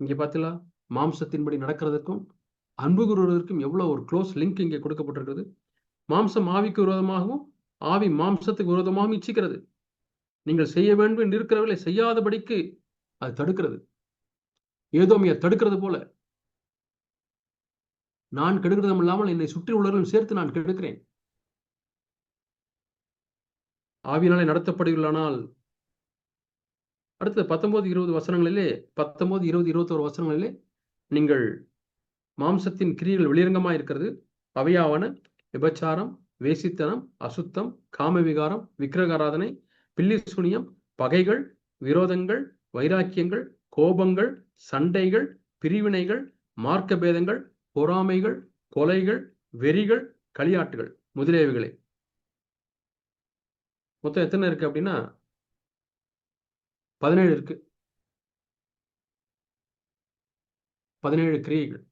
இங்கே பார்த்தீங்களா மாம்சத்தின்படி நடக்கிறதுக்கும் அன்பு கூறுவதற்கும் எவ்வளவு ஒரு க்ளோஸ் லிங்க் இங்கே கொடுக்கப்பட்டிருக்கிறது. மாம்சம் ஆவிக்கு விரோதமாகவும் ஆவி மாம்சத்துக்கு விரோதமாகவும் இச்சிக்கிறது. நீங்கள் செய்ய வேண்டும் என்று இருக்கிறவர்களை செய்யாதபடிக்கு அது தடுக்கிறது. ஏதோமிய தடுக்கிறது போல. நான் கெடுக்கிறதும் இல்லாமல் என்னை சுற்றி உள்ளவர்களும் சேர்த்து நான் கெடுக்கிறேன். ஆவியினாலே நடத்தப்படுகிறானால் அடுத்தது பத்தொன்பது இருபது வசனங்களிலே பத்தொன்பது இருபது இருபத்தோரு வசனங்களிலே நீங்கள் மாம்சத்தின் கிரியைகள் வெளியரங்கமாக இருக்கிறது. அவையாவன விபச்சாரம் வேசித்தனம் அசுத்தம் காமவிகாரம் விக்கிரகாராதனை பில்லி சுனியம் பகைகள் விரோதங்கள் வைராக்கியங்கள் கோபங்கள் சண்டைகள் பிரிவினைகள் மார்க்க பேதங்கள் பொறாமைகள் கொலைகள் வெறிகள் களியாட்டுகள். முதலியவைகளே. மொத்தம் எத்தனை இருக்கு அப்படின்னா பதினேழு இருக்கு. பதினேழு கிரியைகள்.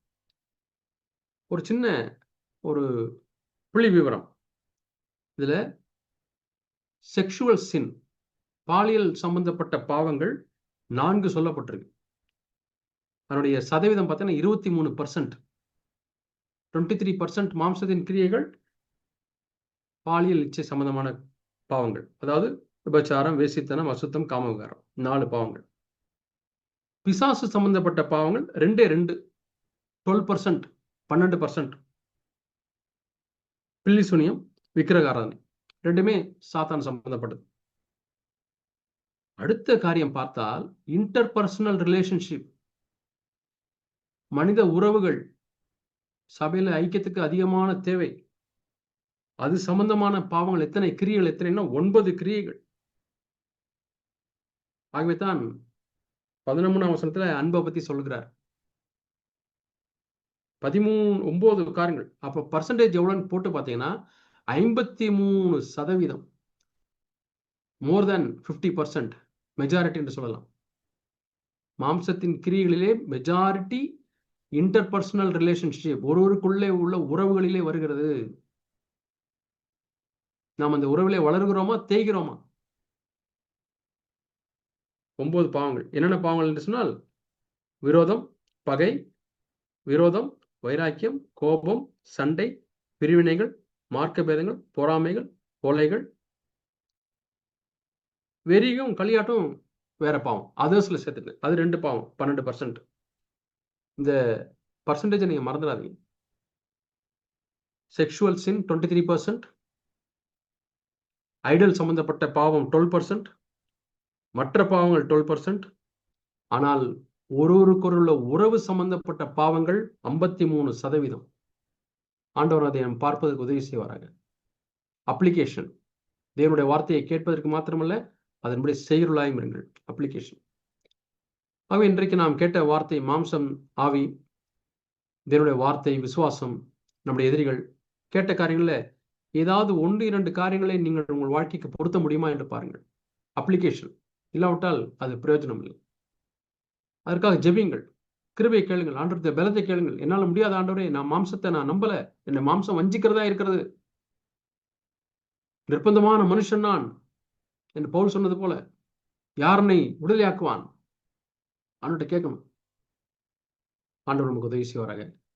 ஒரு சின்ன ஒரு புள்ளி விவரம். இதுல செக்ஷுவல் சின் பாலியல் சம்பந்தப்பட்ட பாவங்கள் நான்கு சொல்லப்பட்டிருக்கு. அதனுடைய சதவீதம் பார்த்தீங்கன்னா இருபத்தி மூணு பர்சன்ட் டுவெண்ட்டி த்ரீ பர்சன்ட் மாம்சத்தின் கிரியைகள் பாலியல் இச்சை சம்பந்தமான பாவங்கள். அதாவது விபச்சாரம் வேசித்தனம் அசுத்தம் காமவிகாரம். நாலு பாவங்கள். பிசாசு சம்பந்தப்பட்ட பாவங்கள் ரெண்டே ரெண்டு. டுவெல் பர்சன்ட் பன்னெண்டு பர்சன்ட் பில்லி சுனியம் விக்கிரகாராதனை. ரெண்டுமே சாத்தான் சம்பந்தப்பட்டது. அடுத்த காரியம் பார்த்தால் இன்டர்பர்சனல் ரிலேஷன்ஷிப் மனித உறவுகள். சபையில ஐக்கியத்துக்கு அதிகமான தேவை. அது சம்பந்தமான பாவங்கள் எத்தனை? கிரியைகள் எத்தனைன்னா ஒன்பது கிரியைகள். ஆகவே தான் பதினொன்றாம் வசனத்துல அன்பை பத்தி சொல்லுகிறார். பதிமூணு ஒன்பது காரங்கள் அப்ப பர்சன்டேஜ் எவ்வளோன்னு போட்டு பார்த்தீங்கன்னா ஐம்பத்தி மூணு சதவீதம். More than fifty percent majority என்று சொல்லலாம். மாம்சத்தின் கிரியைகளிலே மெஜாரிட்டி இன்டர்பர்சனல் ரிலேஷன்ஷிப் ஒருவருக்குள்ளே உள்ள உறவுகளிலே வருகிறது. நாம் அந்த உறவிலே வளர்கிறோமா தேய்கிறோமா? ஒன்பது பாவங்கள். என்னென்ன பாவங்கள் என்று சொன்னால் விரோதம் பகை விரோதம் வைராக்கியம் கோபம் சண்டை பிரிவினைகள் மார்க்க பேதங்கள் பொறாமைகள் கொலைகள் வெறியும் களியாட்டும் வேற பாவம். அதர்ஸ்ல சேர்த்துட்டு அது ரெண்டு பாவம் பன்னெண்டு பர்சன்ட் இந்த பர்சன்டேஜை நீங்கள் மறந்துடாதீங்க. Sexual sin twenty three percent idol சம்மந்தப்பட்ட பாவம் டுவெல் பர்சன்ட் மற்ற பாவங்கள் டுவெல் பர்சன்ட் ஆனால் ஒருவருக்கொருள்ள உறவு சம்பந்தப்பட்ட பாவங்கள் ஐம்பத்தி மூணு சதவீதம். ஆண்டவர் அதை நாம் பார்ப்பதற்கு உதவி செய்வாராங்க அப்ளிகேஷன் தேவனுடைய வார்த்தையை கேட்பதற்கு மாத்திரமல்ல அதன்படி செய்கிறலாயும் இருங்கள். அப்ளிகேஷன் ஆகவே இன்றைக்கு நாம் கேட்ட வார்த்தை மாம்சம் ஆவி தேவனுடைய வார்த்தை விசுவாசம் நம்முடைய எதிரிகள் கேட்ட காரியங்களில் ஏதாவது ஒன்று இரண்டு காரியங்களை நீங்கள் உங்கள் வாழ்க்கைக்கு பொருத்த முடியுமா என்று பாருங்கள். அப்ளிகேஷன் இல்லாவிட்டால் அது பிரயோஜனம் இல்லை அதற்காக ஜெபியுங்கள். கிருபை கேளுங்கள். ஆண்டவரத்தை பலத்தை கேளுங்கள். என்னால் முடியாத ஆண்டவரே நான் மாம்சத்தை நான் நம்பல. என்னை மாம்சம் வஞ்சிக்கிறதா இருக்கிறது. நிர்பந்தமான மனுஷன் நான் என்று பவுல் சொன்னது போல யாரனை விடுதலையாக்குவான் ஆண்டவர்கிட்ட கேட்கணும். ஆண்டவர் நமக்கு உதவி செய்வாராக.